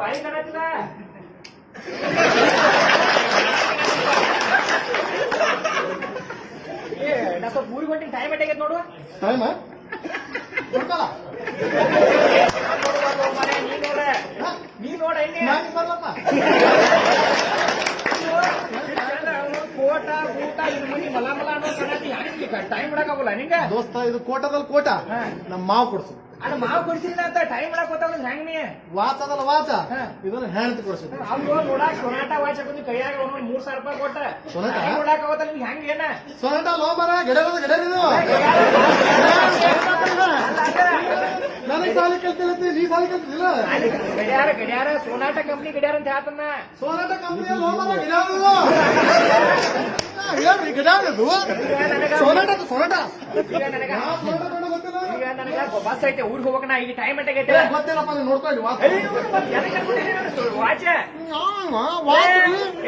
ಬಾಯಿ ಕಾಣತ್ತಿಲ್ಲ. ಏ ನಾ ಸ್ವಲ್ಪ ಊರಿಗೆ ಹೊಂಟಿನ ಟೈಮ್ ಆಗೈತೆ ನೋಡು ಟೈಮ್ ಕೊಡ್ತಲ್ಲ ನೀ ನೋಡ ನೀ ನೋಡ ಹೆಂಗೆ? ಕೋಟ ಊಟ ಇದು ಮನಿ ಮಲ ಮಲ ಅನ್ನೋ ಕಣತಿ. ಹೆಂಗೆ ಟೈಮ್ ಬಿಡಕ್ಕಾಗಲ್ಲ ನಿಂಗೆ. ದೋಸ್ತ ಇದು ಕೋಟದಲ್ಲಿ ಕೋಟ. ನಮ್ಮ ಮಾವು ಕೊಡ್ಸು. ಅದು ಮಾವ ಕೊಡ್ಸಿಲ್ಲ ಅಂತ ಟೈಮ್ ಮಾಡಕ್ ಗೊತ್ತಾಗ ಹೆಂಗ್ ನೀ? ವಾಚ ಅದಲ್ಲ ವಾಚ. ಇದನ್ನ ಹೆಣ್ತಿ ಕೊಡ್ಸು ಅವ್ರು ನೋಡಾಕ ಸೊನಾಟ ವಾಚ್ ಹಾಕೊಂಡು ಕೈಯಾಗ ಒಂದೊಂದು ಮೂರ್ ಸಾವಿರ ರೂಪಾಯಿ ಕೊಟ್ಟ ಸೊನಾಟ? ಬಿಡಕ್ ಆಗತ್ತ ನಿಮ್ಗೆ ಹೆಂಗ್ ಏನ? ಸೊನಾಟ ಲೋ ಮರ ಗಡರದ ಗಡರಿದು ನನಗೆ ಸಾಲ ಕಲ್ತಿಲ್ಲ ನೀ ಸಾಲ ಕಲ್ತಿಲ್ಲ ಗಡಿಯಾರ ಗಡಿಯಾರ ಸೋನಾಟ ಕಂಪ್ನಿ ಗಡಿಯಾರ ಅಂತ ಹೇಳ್ತನ್ನ ಸೋನಾಟ ಕಂಪ್ನಿ ಲೋ ಮರ ಗಡರಿದು ಹೇಳ್ರಿ ಗಡರಿದು ಸೋನಾಟ ಸೋನಾಟ. ಸೋನಾಟ ಈಗ ನನಗ ಬಸ್ ಐತೆ ಊರಿಗೆ ಹೋಗಕ್ ನಾ ಈಗ ಟೈಮ್ ಏ, ಗೊತ್ತಿಲ್ಲಪ್ಪ ನೀನ್ ನೋಡ್ಕೊಳ್ಳಿ ವಾಚ್ ವಾಚ್?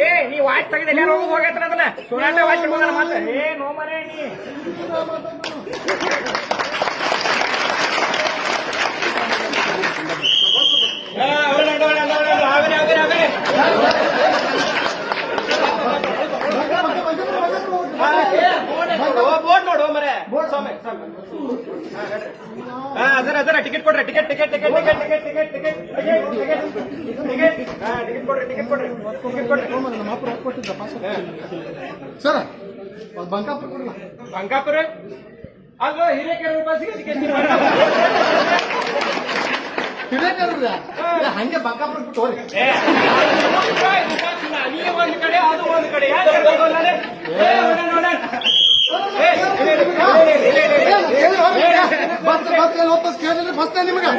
ಏ ನೀ ವಾಚ್ ತೆಗೆದ ಎಲ್ಲಾರು ಹೋಗಿ ಹೋಗೈತ್ರ ಅದನ್ನ ಸೋನಾಟ ವಾಚ್ ಹೋಗೋಣ ಮತ್ತೆ ಏ ನೋ ಮರೆ ನೀ ಬೋರ್ಡ್ ನೋಡು ಮರೆ. ಅದರ ಅದರ ಟಿಕೆಟ್ ಕೊಡ್ರಿ ticket ticket ticket ticket ticket ticket ticket ticket ticket ಹಾ ಟಿಕೆಟ್ ಕೊಡ್ರಿ ಟಿಕೆಟ್ ಕೊಡ್ರಿ ಟಿಕೆಟ್ ಕೊಡ್ರಿ. ನಮ್ಮ ಅಪ್ಪ ರೊಕ್ಕ ಪಾಸ್ ಸರ್ ಬಂಕಾಪುರ ಕೊಡಲ್ಲ ಬಂಕಾಪುರ? ಅಲ್ಲೋ ಹಿರೇಕೆರೆ ಬಸ್ಸಿಗೆ ಟಿಕೆಟ್ ಹಂಗೆ ಬಂಕಾಪುರ ಬಿಟ್ಟು ಹೋಗಿ ನೀ ಒಂದ್ ಕಡೆ ಅದು ಒಂದ್ ಕಡೆ. ಯಾಕೆ? ನೋಡೋಣ, ಬಸ್ ಬಸ್ ವಾಪಸ್ ಕೇಳಿದ್ರೆ ಬಸ್ ನಿಮಗೆ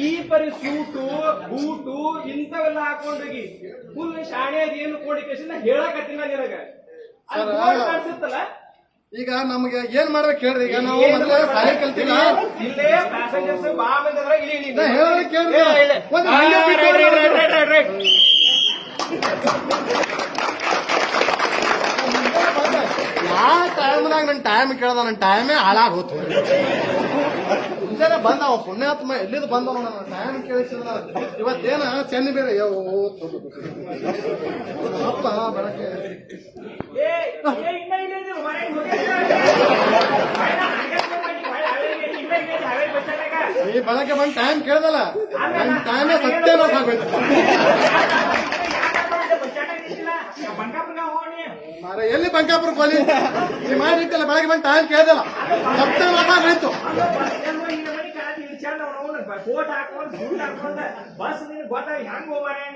ಈ ಪರಿ ಸೂಟು ಬೂಟು ಇಂಥವೆಲ್ಲ ಹಾಕೊಂಡೋಗಿ ಫುಲ್ ಶಾಣೆ ಏನು ಕೋಡಿಕೇಶನ್ ಹೇಳಕತ್ತಿಲ್ಲ ನಿನಗ ಅನ್ಸುತ್ತಲ್ಲ ಈಗ ನಮ್ಗೆ ಏನ್ ಮಾಡ್ಬೇಕು ಹೇಳ್ರಿ ಈಗ ನಾವು ಮೊದಲ ಶಾಲೆ ಕಲ್ತಿಲ್ಲ ಇಲ್ಲೇ ಪ್ಯಾಸೆಂಜರ್ಸ್ ಬಾ ಬಂದ್ರ ಇಲ್ಲಿ ಇಲ್ಲಿ ಹೇಳಿ ಕೇಳ್ರಿ ಆ ಟೈಮ್ನಾಗ ನನ್ನ ಟೈಮ್ ಕೇಳ್ದ ನನ್ನ ಟೈಮೇ ಹಾಳಾಗ ಹೋತು ಮುಂಜಾನೆ ಬಂದ ಅವ ಪುಣ್ಯಾತ್ಮ ಎಲ್ಲಿದ್ ಬಂದ ನನ್ನ ಟೈಮ್ ಕೇಳಿಸಿಲ್ಲ ಇವತ್ತೇನ ಚೆನ್ನ ಬೇರೆ ಅಪ್ಪ ಬೆಳಗ್ಗೆ. ಈ ಬೆಳಗ್ಗೆ ಬಂದು ಟೈಮ್ ಕೇಳ್ದಲ್ಲ. ನನ್ನ ಟೈಮೇ ಸತ್ಯ ಸಾಗೋಯ್ತು ಮಾರ ಎಲ್ಲಿ ಬಂಕಾಪುರ ಕೋಲಿ ನೀ ಮಾಡಿಟ್ಟಲ್ಲ ಬೆಳಗ್ಗೆ ಬಂದು ಟೈಮ್ ಕೇಳ್ದಲ್ಲ. ಸಪ್ತ ಮಾತಾಡ್ತು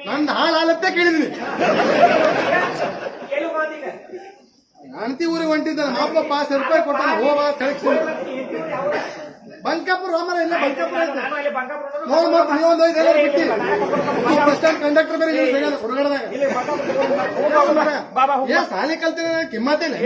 ನಂದು ಹಾಳಾಲತ್ತೆ ಕೇಳಿದ್ವಿ ಅಂತಿ ಊರಿಗೆ ಹೊಂಟಿದ್ದಾನೆ ಅಪ್ಪ ಪಾಸ್ ರೂಪಾಯಿ ಕೊಟ್ಟಾನ ಹೋಗ ಕಳಿಸ್ಕೊಂಡು ಬಂಕಾಪುರ ರಾಮರ ಇಲ್ಲ ಬಂಕಾಪುರ ನೋಡ್ ಮತ್ತೆ ಬಿಟ್ಟಿ ಕಂಡಕ್ಟರ್ ಬೇರೆ ಹೊರಗಡೆದಾಗ ಏ ಸಾಲಿ ಕಲ್ತಿರ ಕಿಮ್ಮತ್ತೆ ಇಲ್ಲ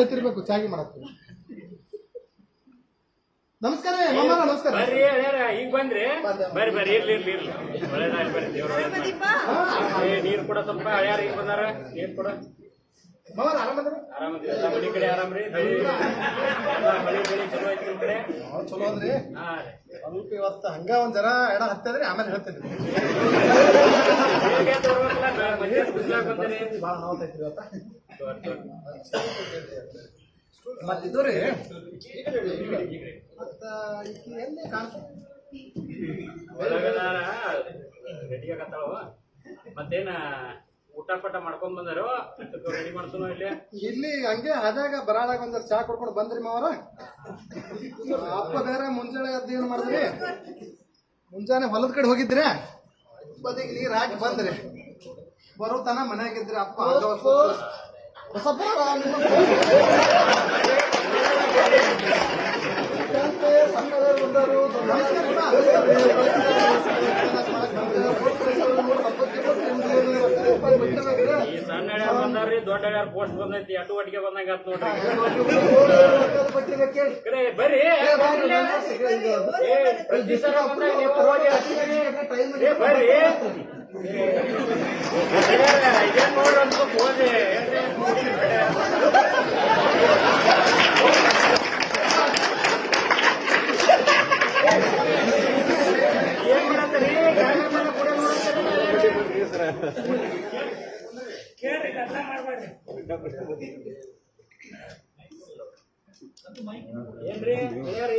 ಎತ್ತಿರ್ಬೇಕು ಚಾಗಿ ಮಾಡತ್ತೀವಿ ನಮಸ್ಕಾರ ರೀ, ಮಾಮಾರ ನಮಸ್ಕಾರ. ಬರ್ರಿ ಈಗ ಬಂದ್ರಿ? ಬರ್ರಿ ಬರ್ರಿ ಇರ್ಲಿ ಇರ್ಲಿ ಇರ್ಲಿ. ಒಳ್ಳೇದಾಗ್ಲಿ ಬರ್ರಿ ದೇವ್ರ ಏ ನೀರ್ ಕೊಡ ಸ್ವಲ್ಪ ಹಳ್ಯಾರ ಈಗ ಬಂದಾರ? ನೀರ್ ಕೂಡ? ಆರಾಮದ್ರ ಎಲ್ಲ ಮನಿ ಕಡೆ ಆರಾಮ್ರಿ ಚಲೋ ಐತಿ ನಿಮ್ ಕಡೆ? ಚಲೋ ಅದ್ರಿ. ಸ್ವಲ್ಪ ಇವತ್ತು ಹಂಗ ಒಂದ್ ಜರ ಎಡ ಹತ್ತದ್ರಿ ಆಮೇಲೆ ಹೇಳ್ತೇನೆ ಬಿಸ್ಲಾಗ್. ಭಾಳ ನೋವತ್ತೈತ್ರಿ ಇವತ್ತ. ಮತ್ತ ಎಲ್ಲಿ ಮತ್ತೇನ ಊಟ ಪಟ ಮಾಡ್ಕೊಂಡ್ ಬಂದಾರೋ? ರೆಡಿ ಮಾಡ್ತಾನೋ ಇಲ್ಲಿ? ಇಲ್ಲಿ ಹಂಗೆ ಆದಾಗ ಬರಾದಾಗ ಒಂದ್ ಚಾ ಕೊಡ್ಕೊಂಡು ಬಂದ್ರಿ ಮಾವರ? ಅಪ್ಪ ಬೇರೆ ಮುಂಜಾನೆ ಅದ್ ಏನ್ ಮಾಡಿದ್ರಿ? ಮುಂಜಾನೆ ಹೊಲದ ಕಡೆ ಹೋಗಿದ್ರೆ? ಬದಿಗೆ ನೀರ್ ಹಾಕಿ ಬಂದ್ರಿ. ಬರೋ ತನ ಮನೆಯಾಗಿದ್ರಿ ಅಪ್ಪ. ಈ ಸಣ್ಣ ಬಂದಾರ್ರಿ ದೊಡ್ಡ ಹಳ್ಯಾರ್ ಪೋಸ್ಟ್ ಬಂದೈತಿ ಅಟುವಟಿಕೆ ಒಟ್ಟಿಗೆ ಬಂದಂಗ ನೋಡ್ರಿ ಬರ್ರಿ ಬರ್ರಿ ಕೇಳ್ರಿ ಕಷ್ಟ ಮಾಡ್ಬೇಡ್ರಿ ಏನ್ರಿ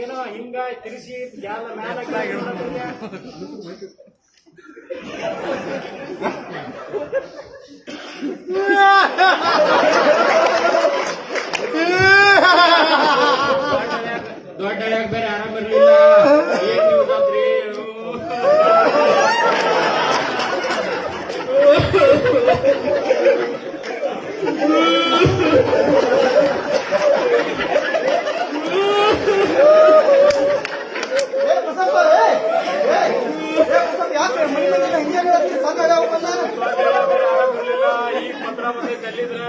ಏನೋ ಹಿಂಗ ತಿರ್ಸಿ ಕೆಳಗ್ ಇಳ್ದತ್ರಿ. ದೊಡ್ಡ ಹಳ್ಯಾಗ್ ಬೇರೆ ಆರಾಮ್ ಇರ್ಲಿಲ್ಲ ಏನ್ ನ್ಯೂಸ್ ಆತ್ರಿ ದೊಡ್ಡ ಹಳ್ಯಾಗ್ ಬೇರೆ ಆರಾಮ್ ಇರ್ಲಿಲ್ಲ ಈಗ ಪತ್ರ ಬಂದೈತೆ ಅಲ್ಲಿದ್ರ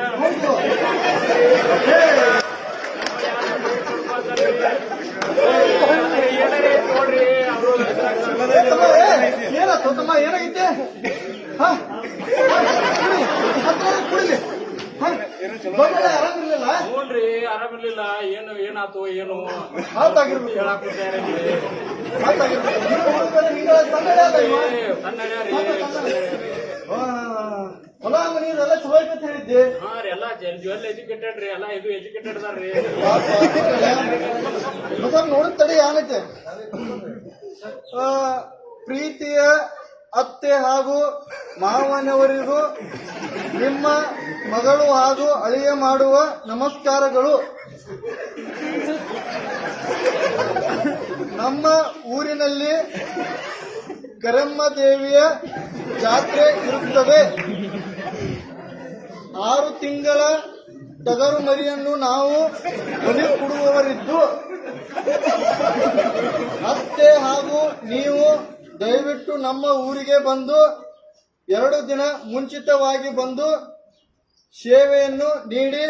ಏನಾರೇ ನೋಡ್ರಿ ಅವರು ಏನಾಯ್ತು ಹಾ? ಕುಡಿಲಿ. ಆರಾಮಿರ್ಲಿಲ್ಲ ನೋಡ್ರಿ ಆರಾಮಿರ್ಲಿಲ್ಲ ಏನು ಏನಾತು ಏನು? ಹಾತಾಗಿರ್ಬೇಕು ಹೇಳಾಕ ಹೊಲ ಮನಿ ಚಲೋ ಐತೆ ಅಂತ ಹೇಳಿದ್ದೆ. ಹಾ ರೀ ಎಲ್ಲ ವೆಲ್ ಎಜುಕೇಟೆಡ್ ರೀ ಎಲ್ಲ ಇದು ಎಜುಕೇಟೆಡ್ ಅದಾರ ರೀ. ಹೊಸ ನೋಡಿದ ತಡಿ ಏನೈತೆ? ಪ್ರೀತಿಯ ಅತ್ತೆ ಹಾಗೂ ಮಾವನವರಿಗೂ, ನಿಮ್ಮ ಮಗಳು ಹಾಗೂ ಅಳಿಯ ಮಾಡುವ ನಮಸ್ಕಾರಗಳು. ನಮ್ಮ ಊರಿನಲ್ಲಿ ಕರಮ್ಮ ದೇವಿಯ ಜಾತ್ರೆ ಇರುತ್ತದೆ. ಆರು ತಿಂಗಳ ಟಗರು ಮರಿಯನ್ನು ನಾವು ಬಲಿ ಕೊಡುವವರಿದ್ದು, ಅತ್ತೆ ಹಾಗೂ ನೀವು ದಯವಿಟ್ಟು ನಮ್ಮ ಊರಿಗೆ ಬಂದು ಎರಡು ದಿನ ಮುಂಚಿತವಾಗಿ ಬಂದು ಸೇವೆಯನ್ನು ನೀಡಿ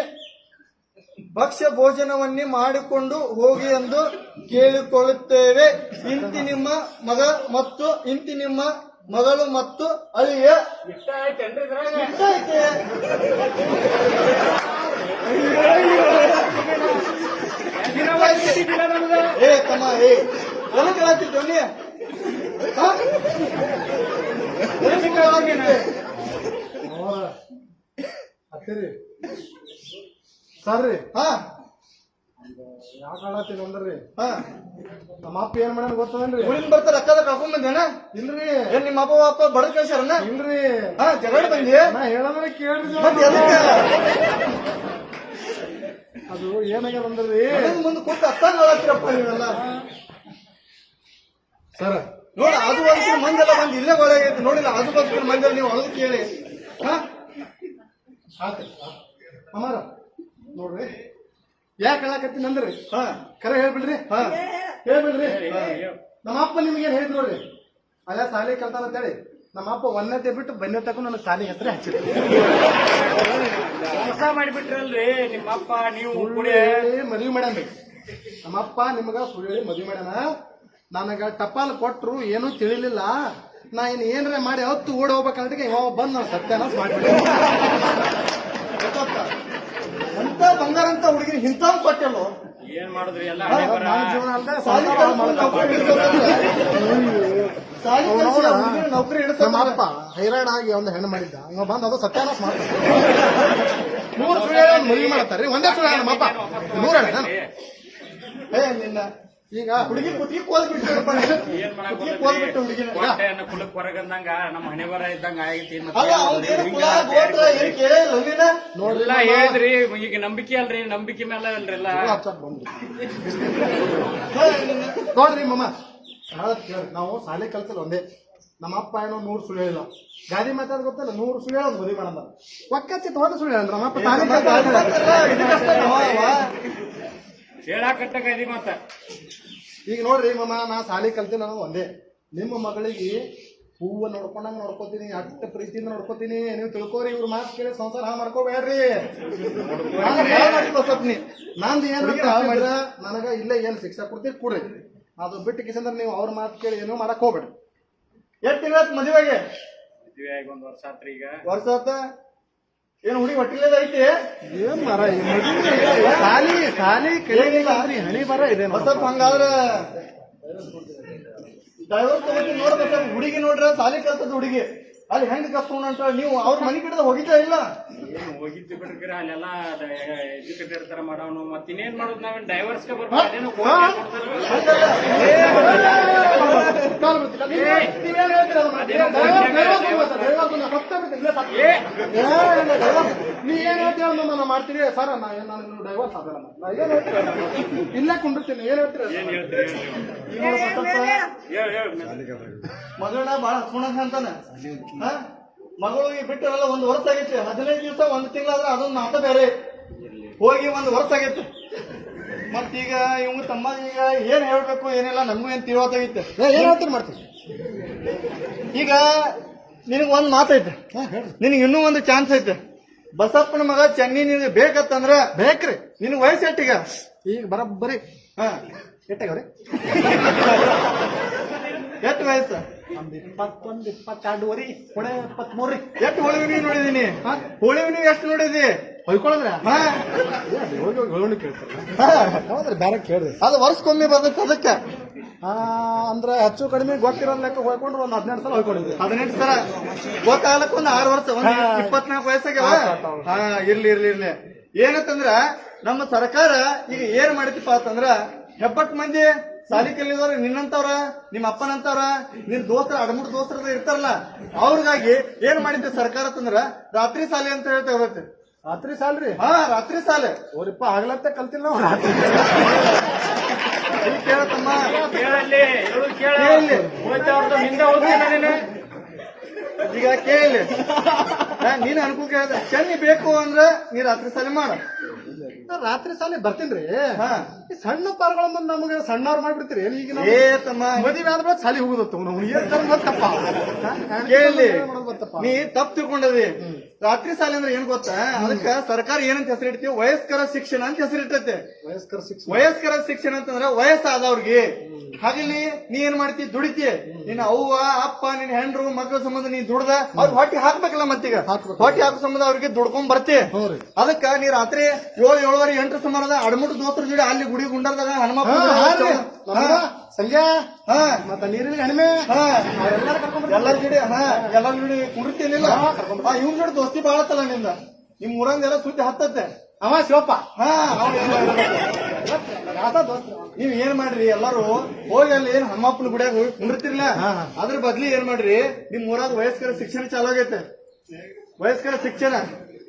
ಭಕ್ಷ್ಯ ಭೋಜನವನ್ನೇ ಮಾಡಿಕೊಂಡು ಹೋಗಿ ಎಂದು ಕೇಳಿಕೊಳ್ಳುತ್ತೇವೆ. ಇಂತಿ ನಿಮ್ಮ ಮಗ ಮತ್ತು ಇಂತಿ ನಿಮ್ಮ ಮಗಳು ಮತ್ತು ಅಳಿಯ. ಏ ತಮ್ಮ, ಏ. ಎಲ್ಲ ಹತ್ತಿರಿ ಸರ್ರಿ ಹಾ ಯಾಕೆ ಆಡತ್ತೀನಿ ಅಂದ್ರಿ ಹಾ ನಮ್ಮ ಅಪ್ಪ ಏನ್ ಮಾಡ್ಯಾನ ಗೊತ್ತದೇನ್ರಿ ಊರಿಂದ ಬರ್ತಾರ ಅಕ್ಕದ ಕರ್ಕೊಂಡ್ ಬಂದೇನ? ಇಲ್ರಿ ಏನ್ ನಿಮ್ಮ ಅಪ್ಪ ಅಪ್ಪ ಬಡ ಕಳ್ಸ್ಯಾರನ ಇಲ್ರಿ ಹಾ, ಜಗಳ ಬಂದಿ ನಾ ಹೇಳದ್ರೆ ಕೇಳ್ರಿ. ಮತ್ತೆ ಎದಕ್ಕೆ? ಅದು ಏನಾಗ್ಯದ ಅಂದ್ರಿ ಮನೆಗ್ ಮುಂದೆ ಕೂತು ಅತ್ತಂಗ ಹೇಳತ್ತೀರಪ್ಪ ನೀವೆಲ್ಲ. ಸರ್ ನೋಡ ಅದು ಬಾಜು ಮಂದೆಲ್ಲ ಬಂದು ಇಲ್ಲೇ ಒಳಗೈತಿ ನೋಡಿಲ್ಲ ಆಜು ಬಾಜು ಮಂದೆಲ್ಲ ನೀವು ಹೊಲದ ಕೇಳಿ. ಹಾ? ಅಮ್ಮಾರ ನೋಡ್ರಿ. ಯಾಕೆ ಹೇಳಕತ್ತೀನಿ ಅಂದ್ರಿ ಹಾ ಕರೆ ಹೇಳ್ಬಿಡ್ರಿ. ಹಾ ಹೇಳ್ಬಿಡ್ರಿ. ನಮ್ಮ ಅಪ್ಪ ನಿಮ್ಗೆ ಏನ್ ಹೇಳಿದ್ ನೋಡ್ರಿ? ಅಲ್ಲ ಸಾಲಿ ಕಲ್ತಾನ ಅಂತೇಳಿ ನಮ್ಮ ಅಪ್ಪ ಒಂದನೇ ಬಿಟ್ಟು ಬನ್ನೆ ತಗೊಂಡು ನನ್ನ ಸಾಲಿ ಹೆಸರೇ ಹಚ್ಚಿದ್ರು. ಕೆಲಸ ಮಾಡಿಬಿಟ್ರಲ್ರಿ ನಿಮ್ಮ ಅಪ್ಪ ನೀವು ಮದುವೆ ಕುಡಿ. ಹೇಳಿ ಮದ್ವಿ ಮಾಡ್ಯಾನ್ರಿ ನಮ್ಮ ಅಪ್ಪ ಸುಳ್ಳಿ ಮದ್ವಿ ಮಾಡ್ಯಾನ ನನಗ ಟಪಾಲ್ ಕೊಟ್ರು ಏನೂ ತಿಳಿಲಿಲ್ಲ. ನಾ ಇನ್ನು ಏನರೇ ಮಾಡಿ ಹೊತ್ತು ಓಡಿ ಹೋಗ್ಬೇಕಂದ್ರೆ ಇವ ಬಂದು ನಾನು ಸತ್ಯನಾಶ ಮಾಡ್ಬಿಟ್ಟೆ. ಅಂತ ಎಂತ ಬಂಗಾರ ಅಂತ ಹುಡುಗಿನ ಇಂಥವ್ ಕೊಟ್ಟೆಲ್ಲೋ? ಏನ್ ಮಾಡಿದ್ರಿ ಎಲ್ಲ ಜೀವನ ನೌಕರಿ ಹಿಡಿಸ ಅಪ್ಪ ಹೈರಾಣ ಆಗಿ ಒಂದು ಹೆಣ್ಣು ಮಾಡಿದ್ದ. ಇವ ಬಂದ್ ಅದು ಸತ್ಯಾನಾಶ ಮಾಡ್ತಾರೆ ಮೂರು ಸುಳ್ಳು ಮದುವೆ ಮಾಡ್ತಾರೆ ಒಂದೇ ಸುಳ್ಳು ನಮ್ಮ ನೂರ ಏ ನಿನ್ನ ಈಗ ಹುಡುಗಿ ಕುತ್ತಿಗೆ ಕೋಲ್ ಬಿಟ್ಟು ಹುಡುಗಿನ. ಕುಲಕ್ ಹೊರಗಂದಂಗ ನಮ್ಮ ಹಣೆ ಬರ ಇದ್ದಂಗ ಆಗೈತಿ ಎಲ್ಲ ಹೇಳಿದ್ರಿ ಈಗ ನಂಬಿಕೆ ಅಲ್ರಿ ನಂಬಿಕೆ ಮೇಲೆ ಬಂದು ಹೇ, ನೋಡ್ರಿ ಮಮ್ಮ ನಾವು ಶಾಲೆ ಕಲ್ಸಲ್ಲ ಒಂದೇ. ನಮ್ಮ ಅಪ್ಪ ಏನೋ ನೂರು ಸುಳ್ಳು ಹೇಳಿಲ್ಲ. ಗಾದಿ ಮಾತಾಡ್ ಗೊತ್ತಲ್ಲ ನೂರು ಸುಳ್ಳು ಹೇಳೋದು ಮದುವೆ ಮಾಡಂದ ಒಕ್ಕಚ್ಚಿತ್ತು ಒಂದು ಸುಳ್ಳು ಹೇಳಿದ್ರ ನಮ್ಮ ಅಪ್ಪ ಶಾಲೆ ಮತ್ತ. ಈಗ ನೋಡ್ರಿ ಮಮ್ಮ ನಾ ಸಾಲಿ ಕಲ್ತಿ ನಾನು ಒಂದೇ. ನಿಮ್ಮ ಮಗಳಿಗೆ ಹೂವ ನೋಡ್ಕೊಂಡಂಗ ನೋಡ್ಕೋತೀನಿ ಅಷ್ಟ ಪ್ರೀತಿಯಿಂದ ನೋಡ್ಕೋತೀನಿ. ನೀವು ತಿಳ್ಕೋರಿ ಇವ್ರ ಮಾತು ಕೇಳಿ ಸಂಸಾರ ಹಾ ಮಾಡ್ಕೋಬೇಡ್ರಿ. ಬಸಪ್ನಿ ನಂದು ಏನು ಮಾಡಿದ್ರ ನನಗ ಇಲ್ಲೇ ಏನು ಶಿಕ್ಷೆ ಕೊಡ್ತೀವಿ ಕೊಡ್ರಿ. ಅದು ಬಿಟ್ಟು ಕಿಸಂದ್ರ ನೀವು ಅವ್ರ ಮಾತು ಕೇಳಿ ಏನೋ ಮಾಡಕ್ ಹೋಗ್ಬೇಡ್ರಿ. ಎಷ್ಟು ತಿಂಗಳ ಮದುವೆಗೆ ಒಂದ್ ವರ್ಷ ಆತ್ರಿ ಈಗ. ವರ್ಷ ಆತ? ಏನು ಹುಡಿ ಹೊಟ್ಟಿಲ್ಲದ ಐತಿ? ಏನ್ ಮರ ಸಾಲಿ ಸಾಲಿ ಕೇಳಿಲ್ಲ ಹಣಿ ಬರ ಇದೆ ಬಸಪ್ಪ ಹಂಗಾದ್ರ ಡೈವರ್ಸ್ ತಗೋತಿ ನೋಡ ಬಸಪ್ಪ ಹುಡುಗಿ ನೋಡ್ರ ಸಾಲಿ ಕಲ್ತದ ಹುಡುಗಿ. ಅಲ್ಲಿ ಹೆಂಗ್ ಅಂತ ನೀವು ಅವ್ರ ಮನೆ ಕಡೆ ಹೋಗಿದ್ದ ಇಲ್ಲ ಏನು ಹೋಗಿದ್ದು ಬಿಡ್ರಿ ಅಲ್ಲೆಲ್ಲ ಎಜುಕೇಟೆಡ್ ತರ ಮಾಡವನು ಮತ್ತೆ ಇನ್ನೇನ್ ಮಾಡೋದು ನಾವೇನ್ ಡೈವರ್ಸ್. ನೀ ಏನ್ ಹೇಳ್ತೀರ ಮಾಡ್ತೀರಿ ಸರ್ ನಾ ಏನ್ ನಾನು ಡೈವರ್ಸ್ ಸಾಧನ ನಾ ಏನ್ ಹೇಳ್ತೀರ ಇಲ್ಲೇ ಕುಂಡಿರ್ತೀನಿ ಏನ್ ಹೇಳ್ತೀರ. ಮಗಳನ್ನ ಬಾಳ ಹಚ್ಕೊಂಡ ಅಂತಾನೆ? ಮಗಳಿಗೆ ಬಿಟ್ಟರಲ್ಲ ಒಂದ್ ವರ್ಷ ಆಗೈತಿ ಹದಿನೈದು ದಿವಸ ಒಂದು ತಿಂಗಳಾದ್ರೆ ಅದೊಂದು ಮಾತು ಬೇರೆ. ಹೋಗಿ ಒಂದು ವರ್ಷ ಆಗೈತೆ. ಮತ್ತೀಗ ಇವ್ ತಮ್ಮ ಈಗ ಏನ್ ಹೇಳ್ಬೇಕು ಏನಿಲ್ಲ ನಮಗೂ ಏನ್ ತಿಳಿವತ್ತಾಗೈತೆ ಏನ್ ಹೇಳ್ತೀರಿ ಮಾಡ್ತೀವಿ ಈಗ ನಿನಗ್ ಒಂದ್ ಮಾತೈತೆ. ನಿನಗೆ ಇನ್ನೂ ಒಂದು ಚಾನ್ಸ್ ಐತೆ. ಬಸಪ್ಪನ ಮಗ ಚೆನ್ನಿ ನಿನಗೆ ಬೇಕತ್ತಂದ್ರ? ಬೇಕ್ರಿ. ನಿನ್ನ ವಯಸ್ಸು ಎಟ್ಟಿಗ ಈಗ ಬರಬ್ಬರಿ. ಹಾ. ಎಟ್ಟಾಗವ್ರಿ ಎಷ್ಟು ವಯಸ್ಸು? ಒಂದ್ ಇಪ್ಪತ್ತೊಂದ್ ಇಪ್ಪತ್ತೆರಡುವರೆ ಕೊಡೆ ಇಪ್ಪತ್ಮೂರ್ರಿ ಎಷ್ಟು ಹೋಳಿವಿನಿ ನೋಡಿದೀನಿ? ಹೋಳಿವಿನಿ ಎಷ್ಟು ನೋಡಿದಿ? ಹೊಯ್ಕೊಳ್ಳೋದ್ರ ಹಾ. ಹೋಗಿ ಹೋಗಿ ಹೇಳಿ ಕೇಳ್ತಾರೆ. ಹಾ. ಹೌದ್ರಿ ಬೇರೆ ಕೇಳ್ರಿ ಅದು ವರ್ಷಕ್ಕೊಮ್ಮೆ ಬರ್ತೈತೆ ಅದಕ್ಕೆ. ಆ ಅಂದ್ರೆ ಹೆಚ್ಚು ಕಡಿಮೆ ಗೊತ್ತಿರೋ ಲೆಕ್ಕ ಹೋಯ್ಕೊಂಡ್ರು ಒಂದ್ ಹದಿನೆಂಟು ಸಲ ಹೋಯ್ಕೊಂಡಿದ್ವಿ ಹದಿನೆಂಟು ಸಲ? ಗೊತ್ತಾಗಲಕ್ಕ ಒಂದು ಆರು ವರ್ಷ ಒಂದು. ಇಪ್ಪತ್ನಾಲ್ಕು ಆತ್. ಹಾ ಇರ್ಲಿ ಇರ್ಲಿ ಇರ್ಲಿ. ಏನಂತಂದ್ರ ನಮ್ಮ ಸರ್ಕಾರ ಈಗ ಏನ್ ಮಾಡಿದಪ್ಪ ಅಂತಂದ್ರ ಹೆಬ್ಬಟ್ ಮಂದಿ ಸಾಲಿ ಕಲಿದವ್ರ ನಿನ್ನಂತವ್ರ ನಿಮ್ಮ ಅಪ್ಪನಂತವ್ರ ನಿನ್ ದೋಸ್ತರ ಅಡಮುಟ್ ದೋಸ್ತರ ಇರ್ತಾರಲ್ಲ ಅವ್ರಿಗಾಗಿ ಏನ್ ಮಾಡಿದ್ದೆ ಸರ್ಕಾರ ತಂದ್ರ ರಾತ್ರಿ ಸಾಲಿ ಅಂತ ಹೇಳ್ತಾ ಹೋಗುತ್ತೆ ರಾತ್ರಿ ಸಾಲ್ರಿ? ಹಾ ರಾತ್ರಿ ಸಾಲೆ. ಅವ್ರಿಪ್ಪ ಆಗ್ಲತ್ತೆ ಕಲ್ತಿಲ್ಲ ನಾವು ರಾತ್ರಿ. ಇಲ್ಲಿ ಕೇಳತ್ತಮ್ಮ. ಕೇಳಲ್ಲಿ ಹೇಳೋದು ಕೇಳ. ಕೇಳಿ. ಹೋಯ್ತಾ ಅವ್ರದ್ದು ಹಿಂದೆ ಹೋಗ್ತೀನಿ ನೀನು. ಈಗ ಕೇಳಿ. ನೀನ್ ಅನುಕೂಲ ಕೇಳಿದೆ. ಚೆನ್ನಿ ಬೇಕು ಅಂದ್ರೆ ನೀ ರಾತ್ರಿ ಸಾಲಿ ಮಾಡ. ರಾತ್ರಿ ಸಾಲಿ ಬರ್ತೀನ್ರಿ. ಹಾ. ಈ ಸಣ್ಣ ಪಾರ್ಗಳ ಮುಂದೆ ನಮಗೆ ಸಣ್ಣವ್ರು ಮಾಡ್ಬಿಡ್ತೀರಿ. ಏನ್ ಈಗ ಏ ತಮ್ಮ. ಮದುವೆ ಆದ್ರೆ ಸಾಲಿ ಹೋಗುದತ್ತ ನಾವು ಏನ್ ತರ ಗೊತ್ತಪ್ಪ? ಕೇಳಿ. ಗೊತ್ತಪ್ಪ? ನೀ ತಪ್ಪು ತಿಳ್ಕೊಂಡದಿ. ರಾತ್ರಿ ಸಾಲಿ ಅಂದ್ರೆ ಏನ್ ಗೊತ್ತಾ? ಅದಕ್ಕ ಸರ್ಕಾರ ಏನಂತ ಹೆಸರಿಡ್ತೀವಿ ವಯಸ್ಕರ ಶಿಕ್ಷಣ ಅಂತ ಹೆಸರಿಟ್ಟೈತೆ. ವಯಸ್ಕರ ಶಿಕ್ಷಣ. ವಯಸ್ಕರ ಶಿಕ್ಷಣ ವಯಸ್ಸಾದ ಅವ್ರಿಗೆ. ಹಾಗಲ್ಲಿ ನೀ ಏನ್ ಮಾಡ್ತಿ? ದುಡಿತಿ. ನಿನ್ನ ಅವ್ವ ಅಪ್ಪ ನಿನ್ನ ಹೆಂಡ್ರು ಮಕ್ಕಳ ಸಂಬಂಧ ನೀ ದುಡ್ದ ಅವ್ರ ಹೊಟ್ಟಿ ಹಾಕ್ಬೇಕಲ್ಲ ಮತ್ತೀಗ. ಹೊಟ್ಟಿ ಹಾಕೋ ಸಂಬಂಧ ಅವ್ರಿಗೆ ದುಡ್ಕೊಂಡ್ ಬರ್ತಿ. ಅದಕ್ಕ ನೀ ರಾತ್ರಿ ಏಳು ಏಳುವರೆ ಎಂಟು ಸುಮಾರದ ಅಡ್ಮುಟ್ ದೋಸ್ತರ ಜೋಡಿ ಅಲ್ಲಿ ಗುಡಿ ಗುಂಡರ್ದಾಗ ಹನುಮಪ್ಪ ಸಂಜೆ ಹಾ ಮತ್ತ ನೀರಿನ ಹಣಿಮೆ ಹಾ ಎಲ್ಲಾರು ಜೋಡಿ ಹಾ ಎಲ್ಲರ ಜೋಡಿ ಕುಂಡಿರ್ತೀನಿಲ್ಲ ಇವ್ನ ಜೋಡಿ ದೋಸ್ತಿ ಬಾಳತ್ತಲ್ಲ ನಿಂದ ನಿಮ್ ಊರಂದೆಲ್ಲ ಸುದ್ದಿ ಹತ್ತತ್ತೆ. ಅವ ಶಿವಪ್ಪ. ಹಾ ನೀವ್ ಏನ್ ಮಾಡ್ರಿ ಎಲ್ಲಾರು ಹೋಗಿ ಅಲ್ಲಿ ಏನ್ ಹನುಮಪ್ಪನ ಗುಡಿಯಾಗ ಹೋಗಿ ಕುಂಡಿರ್ತಿರ್ಲ. ಅದ್ರ ಬದ್ಲಿ ಏನ್ ಮಾಡ್ರಿ ನಿಮ್ ಊರಾಗ ವಯಸ್ಕರ ಶಿಕ್ಷಣ ಚಾಲು ಆಗೈತೆ. ವಯಸ್ಕರ ಶಿಕ್ಷಣ.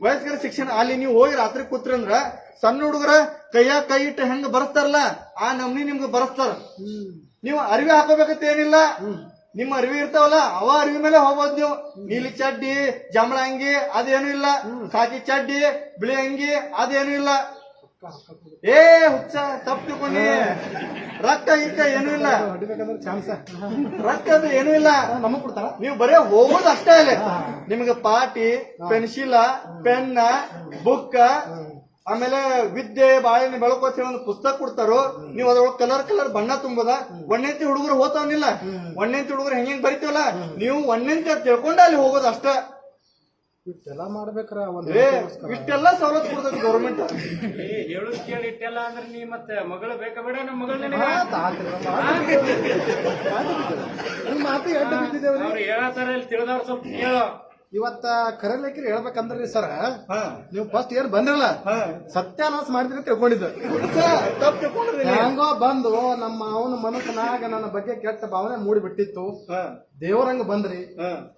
ವಯಸ್ಕರ ಶಿಕ್ಷಣ ಅಲ್ಲಿ ನೀವು ಹೋಗಿ ರಾತ್ರಿ ಕೂತ್ರಂದ್ರ ಸಣ್ಣ ಹುಡುಗರ ಕೈಯ ಕೈ ಇಟ್ಟು ಹೆಂಗ್ ಬರಸ್ತಾರಲ್ಲ ಆ ನಮ್ನಿ ನಿಮ್ಗೆ ಬರಸ್ತಾರ. ನೀವು ಅರಿವಿ ಹಾಕೋಬೇಕಂತ ಏನಿಲ್ಲ. ನಿಮ್ಮ ಅರಿವಿ ಇರ್ತಾವಲ್ಲ ಅವ ಅರಿವಿ ಮೇಲೆ ಹೋಗ್ಬೋದು ನೀವು. ನೀಲಿ ಚಡ್ಡಿ ಜಮಳ ಅಂಗಿ ಅದೇನು ಇಲ್ಲ. ಕಾಕಿ ಚಡ್ಡಿ ಬಿಳಿ ಅಂಗಿ ಅದೇನು ಇಲ್ಲ. ಏ ಹುಚ್ಚ ತಪ್ಪು ತಿಳ್ಕೊಂಡಿ ರೊಕ್ಕ ಈಕ ಏನೂ ಇಲ್ಲ. ಹೊಡಿಬೇಕಂದ್ರೆ ಚಾನ್ಸ್ ರೊಕ್ಕ ಅದು ಏನೂ ಇಲ್ಲ. ನಮಗ್ ಕೊಡ್ತಾರ? ನೀವು ಬರೇ ಹೋಗೋದು ಅಷ್ಟೇ ಅಲ್ಲಿ. ನಿಮ್ಗೆ ಪಾಟಿ ಪೆನ್ಸಿಲ ಪೆನ್ನ ಬುಕ್ಕ ಆಮೇಲೆ ವಿದ್ಯೆ ಬಾಳೆಹಣ್ಣು ಬೆಳಕೋತಿ ಒಂದು ಪುಸ್ತಕ ಕೊಡ್ತಾರೋ ನೀವು ಅದ್ರೊಳಗೆ ಕಲರ್ ಕಲರ್ ಬಣ್ಣ ತುಂಬದ? ಒಣ್ಣೆಂತಿ ಹುಡುಗರು ಹೋತಾವನಿಲ್ಲ ಒಣ್ಣೆಂತಿ ಹುಡುಗರು ಹೆಂಗ್ ಬರಿತೀವಲ್ಲ? ನೀವು ಒಣ್ಣೆಂತಿ ತಿಳ್ಕೊಂಡ ಅಲ್ಲಿ ಹೋಗೋದು ಅಷ್ಟ. ಇಷ್ಟೆಲ್ಲ ಮಾಡ್ಬೇಕ್ರ ಒಂದ್ ಇಷ್ಟೆಲ್ಲ ಸವಲತ್ತು ಕೊಡ್ತೈತಿ ಗೌರ್ಮೆಂಟ್ ಏ ಹೇಳೋದು ಕೇಳಿ ಇಟ್ಟೆಲ್ಲ ಅಂದ್ರೆ ನೀ ಮತ್ತೆ ಮಗಳು ಬೇಕಾ ಬೇಡ ನಮ್ಮ ಮಗಳು ನಿನಗ? ನಿಮ್ ಮಾತು ಎಡ್ಡ ಬಿದ್ದಿದ್ದೇವ್ರಿ ಅವ್ರು ಹೇಳತ್ತಾರ ಇಲ್ಲಿ ತಿಳಿದವ್ರು ಸ್ವಲ್ಪ ಹೇಳು ಇವತ್ತ ಕರೆಲೇಕ್ರಿ ಹೇಳ್ಬೇಕಂದ್ರಿ ಸರ್. ಹಾ. ನೀವು ಫಸ್ಟ್ ಏನ್ ಬಂದಿರಲ್ಲ? ಸತ್ಯ ಸತ್ಯಾನಾಶ ಮಾಡಿದ್ರಿ ತಿಳ್ಕೊಂಡಿದ್ದ. ಹೆಂಗೋ ಬಂದು ನಮ್ಮ ಅವನ ಮನಸ್ಸಿನಾಗ ನನ್ನ ಬಗ್ಗೆ ಕೆಟ್ಟ ಭಾವನೆ ಮೂಡಿಬಿಟ್ಟಿತ್ತು. ಹಾ. ದೇವರಂಗ ಬಂದ್ರಿ.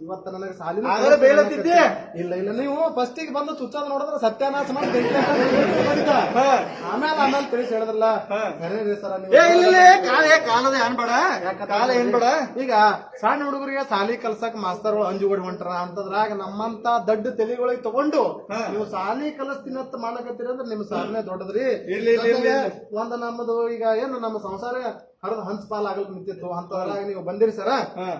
ಇವತ್ತ ನನಗೆ ಸಾಲಿನ ಇಲ್ಲ ಇಲ್ಲ ನೀವು ಫಸ್ಟಿಗೆ ಬಂದು ಚುಚ್ಚೋದ್ ನೋಡಿದ್ರೆ ಸತ್ಯನಾಶ ಮಾಡಿ ಆಮೇಲೆ ಆಮೇಲೆ ತಿಳಿಸಿ ಹೇಳಿದ್ರಲ್ಲ ಸರ ನೀವು. ಏ ಇಲ್ಲ ಇಲ್ಲ ಏ, ಕಾಲ ಕಾಲದ ಏನ್ ಬೇಡ. ಕಾಲ ಏನ್ ಬೇಡ. ಈಗ ಸಣ್ಣ ಹುಡುಗರಿಗೆ ಸಾಲಿ ಕಲ್ಸಕ್ ಮಾಸ್ತರ್ಗಳು ಅಂಜುಗಡಿ ಹೊಂಟ್ರ ಅಂತದ್ರಾಗ ನಮ್ಮಂತ ದೊಡ್ಡ ತೆಲಿಗಳಿಗೆ ತಗೊಂಡು ನೀವು ಸಾಲಿ ಕಲಿಸ್ತೀನಿ ಅಂತ ಮಾಡಕತ್ತೀರಿ ಅಂದ್ರೆ ನಿಮ್ ಸಾಲನೆ ದೊಡ್ಡದ್ರಿ. ಒಂದ್ ನಮ್ಮದು ಈಗ ಏನು ನಮ್ಮ ಸಂಸಾರ ಹರಿದ ಹಂಚ ಪಾಲ್ ಆಗಲ್ ನಿಂತಿತ್ತು. ಅಂತದ್ರಾಗ ನೀವು ಬಂದಿರಿ ಸರ.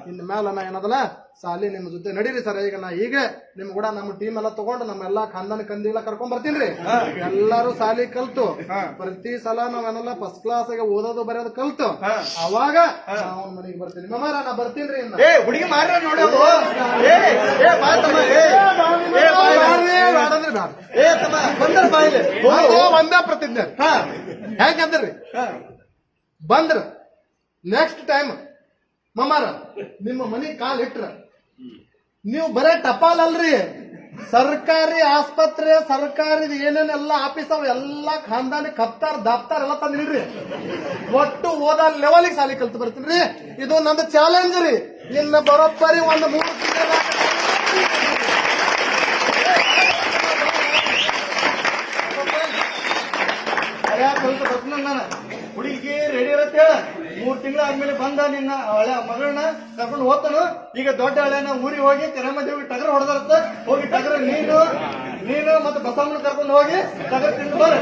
ಇನ್ ಮ್ಯಾಲ ನಾ ಏನದಲ್ಲ ಸಾಲಿ ನಿಮ್ಮ ಜೊತೆ ನಡೀರಿ ಸರ್. ಈಗ ನಾ ಈಗ ನಿಮ್ ಕೂಡ ನಮ್ಮ ಟೀಮ್ ಎಲ್ಲ ತಗೊಂಡು ನಮ್ಮ ಎಲ್ಲಾ ಖಾನ್ದಾನ ಕಂದಿಗಳ ಕರ್ಕೊಂಡ್ ಬರ್ತೀನಿ ಎಲ್ಲಾರು ಸಾಲಿ ಕಲ್ತು. ಪ್ರತಿ ಸಲ ನಾವೇನಲ್ಲ ಫಸ್ಟ್ ಕ್ಲಾಸ್ ಓದೋದು ಬರೆಯೋದು ಕಲ್ತು. ಅವಾಗ ಅವನ ಮನೆಗೆ ಬರ್ತೀನಿ. ಮಮಾರ ನಾ ಬರ್ತೀನಿ ಹುಡುಗಿ ಅದು. ಒಂದೇ ಪ್ರತಿಜ್ಞೆ. ಹೆಂಗಂದ್ರಿ ಬಂದ್ರ ನೆಕ್ಸ್ಟ್ ಟೈಮ್ ಮಮಾರ, ನಿಮ್ಮ ಮನೆ ಕಾಲ್ ಇಟ್ರ. ನೀವು ಬರೇ ಟಪಾಲ್ ಅಲ್ರಿ. ಸರ್ಕಾರಿ ಆಸ್ಪತ್ರೆ, ಸರ್ಕಾರಿ ಏನೇನೆಲ್ಲ ಆಫೀಸ್ ಅವ, ಎಲ್ಲಾ ಖಾನ್ದಾನಿ ಕಪ್ತಾರ್, ದಾಪ್ತಾರ ಎಲ್ಲ ತಂದಿಡ್ರಿ ಒಟ್ಟು ಓದ ಲೆವೆಲ್ಗೆ ಸಾಲಿ ಕಲ್ತು ಬರ್ತೀನಿ ಇದು ನಂದು ಚಾಲೆಂಜ್ ರೀ. ನಿನ್ನ ಬರೋಬ್ಬರಿ ಒಂದು ಮೂರು ತಿಂಗಳ ಕಲ್ತು ಬರ್ತೀನಿ ನಾನು. ಹುಡುಗಿ ರೆಡಿ ಇರತ್ತೆ ಹೇಳ. ಮೂರ್ ತಿಂಗಳ ಆದ್ಮೇಲೆ ಬಂದ ನಿನ್ನ ಹಳೆ ಮಗಳನ್ನ ಕರ್ಕೊಂಡು ಹೋಗ್ತಾನು? ಈಗ ದೊಡ್ಡ ಹಳೆನ ಊರಿಗೆ ಹೋಗಿ ಕರಮದೇವಿ ಟಗರ್ ಹೊಡೆದಿರತ್ತ. ಹೋಗಿ ಟಗರ್ ನೀನು ನೀನು ಮತ್ತೆ ಬಸವಣ್ಣ ಕರ್ಕೊಂಡು ಹೋಗಿ ಟಗರ್ ತಿಂದು ಬರ